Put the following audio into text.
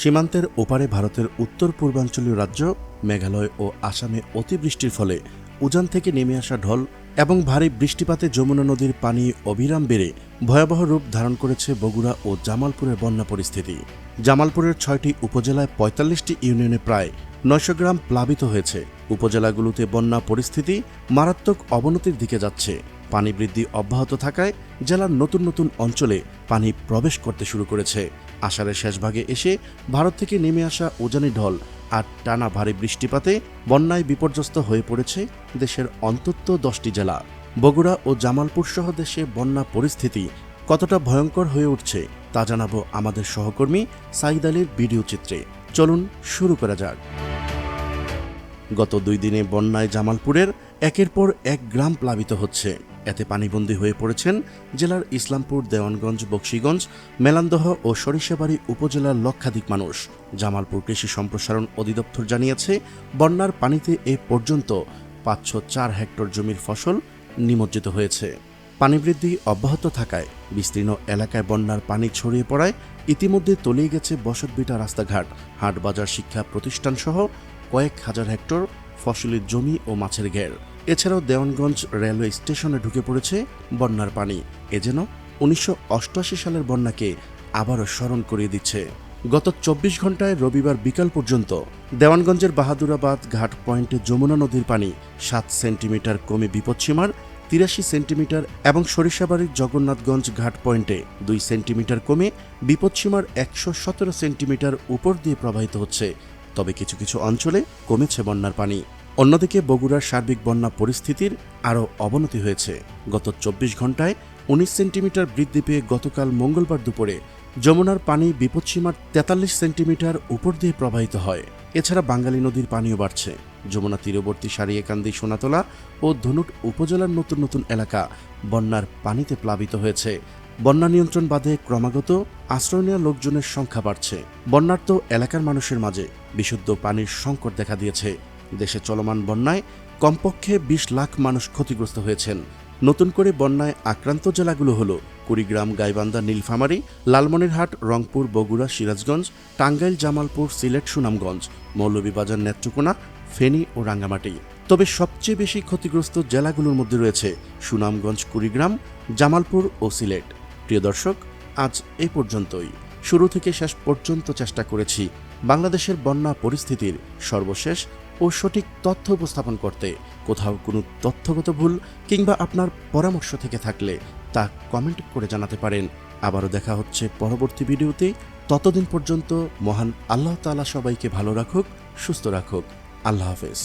সীমান্তের ওপারে ভারতের উত্তর পূর্বাঞ্চলীয় রাজ্য, মেঘালয় ও আসামে অতিবৃষ্টির ফলে উজান থেকে নেমে আসা ঢল এবং ভারী বৃষ্টিপাতে যমুনা নদীর পানি অবিরাম বেড়ে ভয়াবহ রূপ ধারণ করেছে বগুড়া ও জামালপুরের বন্যা পরিস্থিতি। জামালপুরের ছয়টি উপজেলায় পঁয়তাল্লিশটি ইউনিয়নে প্রায় নয়শো গ্রাম প্লাবিত হয়েছে। উপজেলাগুলোতে বন্যা পরিস্থিতি মারাত্মক অবনতির দিকে যাচ্ছে। পানি বৃদ্ধি অব্যাহত থাকায় জেলার নতুন নতুন অঞ্চলে পানি প্রবেশ করতে শুরু করেছে। আষাঢ়ের শেষভাগে এসে ভারত থেকে নেমে আসা উজানি ঢল আর টানা ভারী বৃষ্টিপাতে বন্যায় বিপর্যস্ত হয়ে পড়েছে দেশের অন্তত দশটি জেলা। বগুড়া ও জামালপুর সহ দেশে বন্যা পরিস্থিতি কতটা ভয়ঙ্কর হয়ে উঠছে তা জানাব আমাদের সহকর্মী সাইদ আলীর ভিডিও চিত্রে। চলুন শুরু করা যাক। গত দুই দিনে বন্যায় জামালপুরের একের পর এক গ্রাম প্লাবিত হচ্ছে। এতে পানিবন্দী হয়ে পড়েছেন জেলার ইসলামপুর, দেওয়ানগঞ্জ, বক্সিগঞ্জ, মেলান্দহ ও সরিষাবাড়ি উপজেলার লক্ষাধিক মানুষ। জামালপুর কৃষি সম্প্রসারণ অধিদপ্তর জানিয়েছে, বন্যার পানিতে এ পর্যন্ত পাঁচশো চার হেক্টর জমির ফসল নিমজ্জিত হয়েছে। পানি বৃদ্ধি অব্যাহত থাকায় বিস্তীর্ণ এলাকায় বন্যার পানি ছড়িয়ে পড়ায় ইতিমধ্যে তলিয়ে গেছে বসতভিটা রাস্তাঘাট, হাটবাজার শিক্ষা প্রতিষ্ঠানসহ কয়েক হাজার হেক্টর ফসলের জমি ও মাছের ঘের। এছাড়াও দেওয়ানগঞ্জ রেলওয়ে স্টেশনে ঢুকে পড়েছে বন্যার পানি। এ যেন উনিশশো অষ্টআশি সালের বন্যাকে আবারও স্মরণ করিয়ে দিচ্ছে। গত চব্বিশ ঘন্টায় রবিবার বিকাল পর্যন্ত দেওয়ানগঞ্জের বাহাদুরাবাদ ঘাট পয়েন্টে যমুনা নদীর পানি সাত সেন্টিমিটার কমে বিপদসীমার তিরাশি সেন্টিমিটার এবং সরিষাবাড়ির জগন্নাথগঞ্জ ঘাট পয়েন্টে দুই সেন্টিমিটার কমে বিপদসীমার একশো সতেরো সেন্টিমিটার উপর দিয়ে প্রবাহিত হচ্ছে। তবে কিছু কিছু অঞ্চলে কমেছে বন্যার পানি। অন্যদিকে বগুড়ার সার্বিক বন্যা পরিস্থিতির আরও অবনতি হয়েছে। গত চব্বিশ ঘন্টায় উনিশ সেন্টিমিটার বৃদ্ধি পেয়ে গতকাল মঙ্গলবার দুপুরে যমুনার পানি বিপদসীমার তেতাল্লিশ সেন্টিমিটার উপর দিয়ে প্রবাহিত হয়। এছাড়া বাঙালি নদীর পানিও বাড়ছে। যমুনা তীরবর্তী সারিয়াকান্দি, সোনাতলা ও ধনুট উপজেলার নতুন নতুন এলাকা বন্যার পানিতে প্লাবিত হয়েছে। বন্যা নিয়ন্ত্রণ বাদে ক্রমাগত আশ্রয় নেওয়া লোকজনের সংখ্যা বাড়ছে। বন্যার্ত এলাকার মানুষের মাঝে বিশুদ্ধ পানির সংকট দেখা দিয়েছে। দেশে চলমান বন্যায় কমপক্ষে বিশ লাখ মানুষ ক্ষতিগ্রস্ত হয়েছেন। নতুন করে বন্যায় আক্রান্ত জেলাগুলো হল কুড়িগ্রাম, গাইবান্ধা, নীলফামারী, লালমনিরহাট, রংপুর, বগুড়া, সিরাজগঞ্জ, টাঙ্গাইল, জামালপুর, সিলেট, সুনামগঞ্জ, মৌলভীবাজার, নেত্রকোনা, ফেনী ও রাঙ্গামাটি। তবে সবচেয়ে বেশি ক্ষতিগ্রস্ত জেলাগুলোর মধ্যে রয়েছে সুনামগঞ্জ, কুড়িগ্রাম, জামালপুর ও সিলেট। প্রিয় দর্শক, আজ এ পর্যন্তই। শুরু থেকে শেষ পর্যন্ত চেষ্টা করেছি বাংলাদেশের বন্যা পরিস্থিতির সর্বশেষ ও সঠিক তথ্য উপস্থাপন করতে। কোথাও কোনো তথ্যগত ভুল কিংবা আপনার পরামর্শ থেকে থাকলে তা কমেন্ট করে জানাতে পারেন। আবারও দেখা হচ্ছে পরবর্তী ভিডিওতে। ততদিন পর্যন্ত মহান আল্লাহ তালা সবাইকে ভালো রাখুক, সুস্থ রাখুক। আল্লাহ হাফেজ।